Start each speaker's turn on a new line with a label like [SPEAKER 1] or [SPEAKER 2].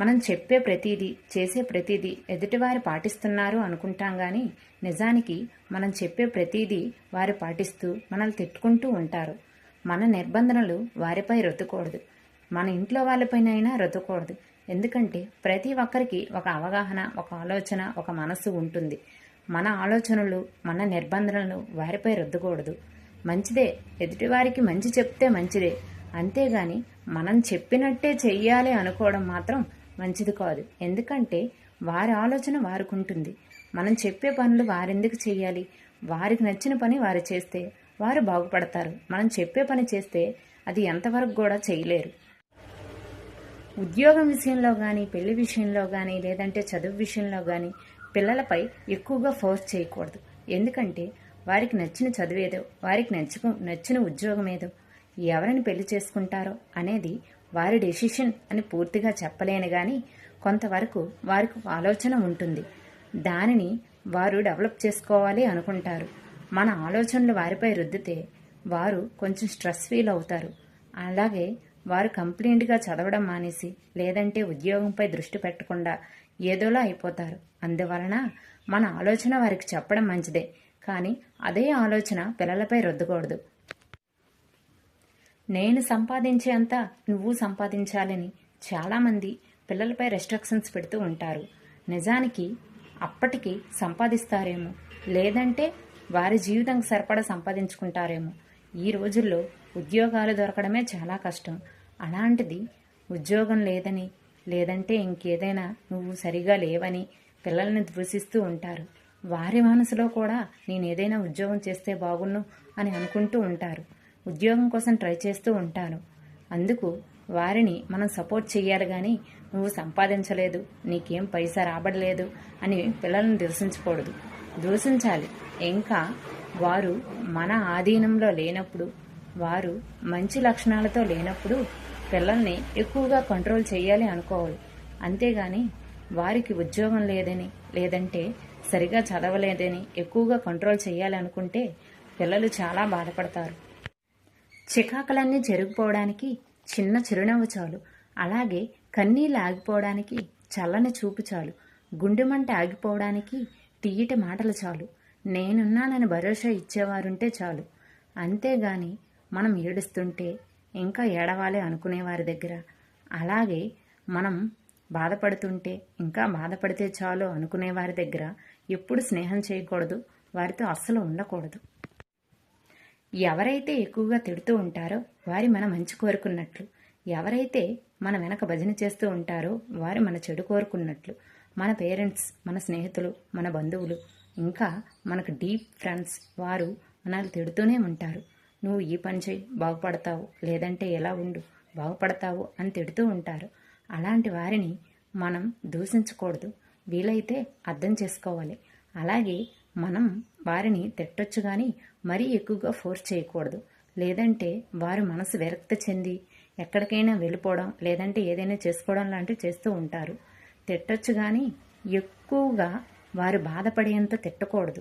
[SPEAKER 1] మనం చెప్పే ప్రతిదీ చేసే ప్రతిదీ ఎదుటివారు పాటిస్తున్నారు అనుకుంటాం కానీ నిజానికి మనం చెప్పే ప్రతిదీ వారు పాటిస్తూ మనల్ని తిట్టుకుంటూ ఉంటారు. మన నిర్బంధనలు వారిపై రుద్దకూడదు మన ఇంట్లో వాళ్ళపైన అయినా రుద్దకూడదు ఎందుకంటే ప్రతి ఒక్కరికి ఒక అవగాహన ఒక ఆలోచన ఒక మనస్సు ఉంటుంది. మన ఆలోచనలు మన నిర్బంధనలు వారిపై రుద్దకూడదు మంచిదే ఎదుటివారికి మంచి చెప్తే మంచిదే. అంతేగాని మనం చెప్పినట్టే చెయ్యాలి అనుకోవడం మాత్రం మంచిది కాదు. ఎందుకంటే వారి ఆలోచన వారికి ఉంటుంది మనం చెప్పే పనులు వారెందుకు చేయాలి వారికి నచ్చిన పని వారు చేస్తే వారు బాగుపడతారు. మనం చెప్పే పని చేస్తే అది ఎంతవరకు కూడా చేయలేరు ఉద్యోగం విషయంలో కానీ పెళ్ళి విషయంలో కానీ లేదంటే చదువు విషయంలో కానీ పిల్లలపై ఎక్కువగా ఫోర్స్ చేయకూడదు. ఎందుకంటే వారికి నచ్చిన చదువేదో వారికి నచ్చుకు నచ్చిన ఉద్యోగం ఏదో ఎవరిని పెళ్ళి చేసుకుంటారో అనేది వారి డెసిషన్ అని పూర్తిగా చెప్పలేను కానీ కొంతవరకు వారికి ఆలోచన ఉంటుంది. దానిని వారు డెవలప్ చేసుకోవాలి అనుకుంటారు. మన ఆలోచనలు వారిపై రుద్దితే వారు కొంచెం స్ట్రెస్ ఫీల్ అవుతారు. అలాగే వారు కంప్లైంట్గా చదవడం మానేసి లేదంటే ఉద్యోగంపై దృష్టి పెట్టకుండా ఏదోలా అయిపోతారు. అందువలన మన ఆలోచన వారికి చెప్పడం మంచిదే. కానీ అదే ఆలోచన పిల్లలపై రుద్దకూడదు. నేను సంపాదించేంత నువ్వు సంపాదించాలని చాలామంది పిల్లలపై రెస్ట్రిక్షన్స్ పెడుతూ ఉంటారు. నిజానికి అప్పటికి సంపాదిస్తారేమో లేదంటే వారి జీవితానికి సరిపడా సంపాదించుకుంటారేమో. ఈ రోజుల్లో ఉద్యోగాలు దొరకడమే చాలా కష్టం. అలాంటిది ఉద్యోగం లేదని లేదంటే ఇంకేదైనా నువ్వు సరిగా లేవని పిల్లల్ని దూషిస్తూ ఉంటారు. వారి మనసులో కూడా నేనేదైనా ఉద్యోగం చేస్తే బాగున్ను అని అనుకుంటూ ఉంటారు. ఉద్యోగం కోసం ట్రై చేస్తూ ఉంటారు అందుకు వారిని మనం సపోర్ట్ చేయాలి కానీ నువ్వు సంపాదించలేదు నీకేం పైసా రాబడలేదు అని పిల్లల్ని దూషించకూడదు దూషించాలి ఇంకా వారు మన ఆధీనంలో లేనప్పుడు వారు మంచి లక్షణాలతో లేనప్పుడు పిల్లల్ని ఎక్కువగా కంట్రోల్ చేయాలి అనుకోవాలి. అంతేగాని వారికి ఉద్యోగం లేదని లేదంటే సరిగా చదవలేదని ఎక్కువగా కంట్రోల్ చేయాలి అనుకుంటే పిల్లలు చాలా బాధపడతారు. చికాకులన్నీ జరిగిపోవడానికి చిన్న చిరునవ్వు చాలు. అలాగే కన్నీళ్ళు ఆగిపోవడానికి చల్లని చూపు చాలు. గుండెమంట ఆగిపోవడానికి తీయటి మాటలు చాలు. నేనున్నానని భరోసా ఇచ్చేవారుంటే చాలు. అంతేగాని మనం ఏడుస్తుంటే ఇంకా ఏడవాలి అనుకునే వారి దగ్గర. అలాగే మనం బాధపడుతుంటే ఇంకా బాధపడితే చాలు అనుకునే వారి దగ్గర ఎప్పుడు స్నేహం చేయకూడదు. వారితో అస్సలు ఉండకూడదు. ఎవరైతే ఎక్కువగా తిడుతూ ఉంటారో వారి మన మంచి కోరుకున్నట్లు. ఎవరైతే మన వెనక భజన చేస్తూ ఉంటారో వారు మన చెడు కోరుకున్నట్లు. మన పేరెంట్స్ మన స్నేహితులు మన బంధువులు ఇంకా మనకు డీప్ ఫ్రెండ్స్ వారు మనల్ని తిడుతూనే ఉంటారు. నువ్వు ఈ పని చేయి బాగుపడతావు. లేదంటే ఎలా ఉండు? బాగుపడతావు అని తిడుతూ ఉంటారు. అలాంటి వారిని మనం దూషించకూడదు. వీలైతే అర్థం చేసుకోవాలి. అలాగే మనం వారిని తిట్టొచ్చు కానీ మరీ ఎక్కువగా ఫోర్స్ చేయకూడదు. లేదంటే వారు మనసు విరక్తి చెంది ఎక్కడికైనా వెళ్ళిపోవడం లేదంటే ఏదైనా చేసుకోవడం లాంటివి చేస్తూ ఉంటారు. తిట్టొచ్చు కానీ ఎక్కువగా వారు బాధపడేంత తిట్టకూడదు.